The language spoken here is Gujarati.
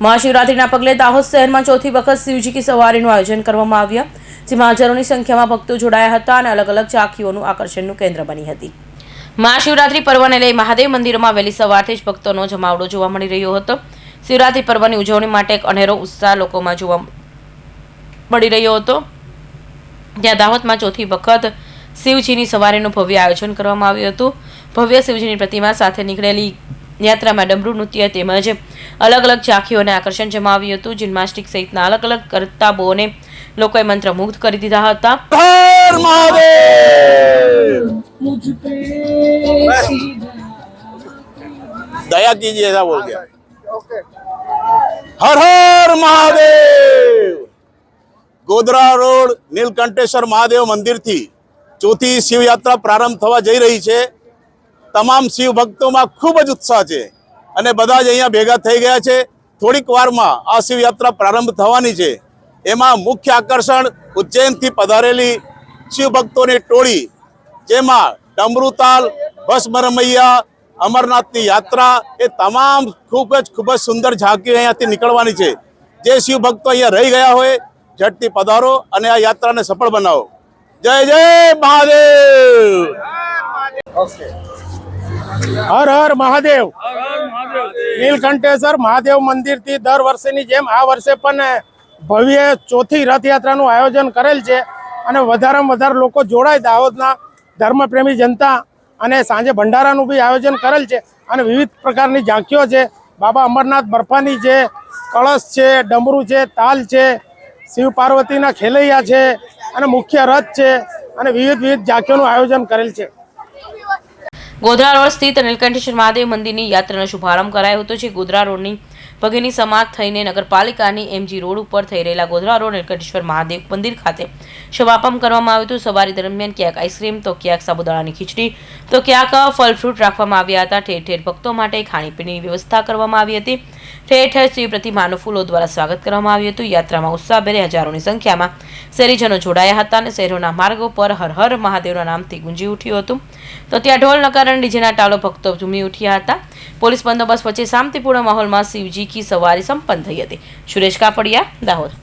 મહાશિવરાત્રિના પગલે દાહોદ શહેરમાં ચોથી વખત શિવજી કી સવારીનું આયોજન કરવામાં આવ્યા, જેમાં હજારોની સંખ્યામાં ભક્તો જોડાયા હતા અને અલગ અલગ ઝાંખીઓનું આકર્ષણનું કેન્દ્ર બની હતી. મહાશિવરાત્રિ પર્વને લઈ મહાદેવ મંદિરોમાં વહેલી સવારથી જ ભક્તોનો જમાવડો જોવા મળી રહ્યો હતો. શિવરાત્રિ પર્વની ઉજવણી માટે એક અનેરો ઉત્સાહ લોકોમાં જોવા મળી રહ્યો હતો. ત્યાં દાહોદમાં ચોથી વખત શિવજીની સવારીનું ભવ્ય આયોજન કરવામાં આવ્યું હતું. ભવ્ય શિવજીની પ્રતિમા સાથે નીકળેલી યાત્રામાં ડમરૂ નૃત્ય તેમજ અલગ અલગ ઝાંખીઓને આકર્ષણ જમાવ્યું હતું જિમ્નાસ્ટિક સહિતના અલગ અલગ કરતાબોને લોકોએ મંત્રમુગ્ધ કરી દીધા હતા હર મહાદેવ दया कीजिए ऐसा बोल गया हर हर महादेव ગોધરા રોડ નીલકંઠેશ્વર મહાદેવ મંદિરથી ચોથી શિવયાત્રા પ્રારંભ થવા જઈ રહી છે તમામ શિવ ભક્તોમાં ખૂબ જ ઉત્સાહ છે. અને બધા જ અહીંયા ભેગા થઈ ગયા છે. થોડીક વારમાં આ શિવયાત્રા પ્રારંભ થવાની છે. એમાં મુખ્ય આકર્ષણ ઉજ્જૈનથી પધારેલી શિવ ભક્તોની ટોળી જેમાં ડમરુતાલ ભસ્મરમૈયા અમરનાથની યાત્રા એ તમામ ખૂબ જ ખૂબ જ સુંદર ઝાંકી અહીંયાથી નીકળવાની છે. જે શિવ ભક્તો અહીંયા રહી ગયા હોય ઝટથી પધારો અને આ યાત્રાને સફળ બનાવો. જય જય મહાદેવ! હર હર મહાદેવ. નીલકંઠેશ્વર મહાદેવ મંદિરથી દર વર્ષેની જેમ આ વર્ષે પણ ભવ્ય ચોથી રથયાત્રાનું આયોજન કરેલ છે અને વધારેમાં વધારે લોકો જોડાય દાહોદના ધર્મપ્રેમી જનતા અને સાંજે ભંડારાનું બી આયોજન કરેલ છે અને વિવિધ પ્રકારની ઝાંખીઓ છે. બાબા અમરનાથ બરફાની છે કળશ છે ડમરું છે તાલ છે શિવ પાર્વતીના ખેલૈયા છે અને મુખ્ય રથ છે અને વિવિધ વિવિધ ઝાંખીઓનું આયોજન કરેલ છે. ગોધરા રોડ સ્થિત નીલકંઠેશ્વર મહાદેવ મંદિરની યાત્રાનો શુભારંભ કરાયો હતો, જે ગોધરા રોડની પગની સમાપ્ત થઈને નગરપાલિકાની એમજી રોડ ઉપર થઈ રહેલા ગોધરા રોડ નીલકંઠેશ્વર મહાદેવ મંદિર ખાતે સમાપન કરવામાં આવ્યું હતું. સવારી દરમિયાન ક્યાંક આઈસ્ક્રીમ, તો ક્યાંક સાબુદાણાની ખીચડી, તો ક્યાંક ફળ ફ્રૂટ રાખવામાં આવ્યા હતા. ઠેર ઠેર ભક્તો માટે ખાણીપીણીની વ્યવસ્થા કરવામાં આવી હતી. ઠેર ઠેર શિવ પ્રતિમાનું ફૂલો દ્વારા સ્વાગત કરવામાં આવ્યું હતું. યાત્રામાં ઉત્સાહભેરે હજારોની સંખ્યામાં શહેરીજનો જોડાયા હતા અને શહેરોના માર્ગો પર હર હર મહાદેવના નામથી ગુંજી ઉઠ્યું હતું. તો ત્યાં ઢોલ નકાર અને ડીજેના ટાળો, ભક્તો ઝૂમી ઉઠ્યા હતા. પોલીસ બંદોબસ્ત વચ્ચે શાંતિપૂર્ણ માહોલમાં શિવજી કી સવારી સંપન્ન થઈ હતી. સુરેશ કાપડિયા, દાહોદ.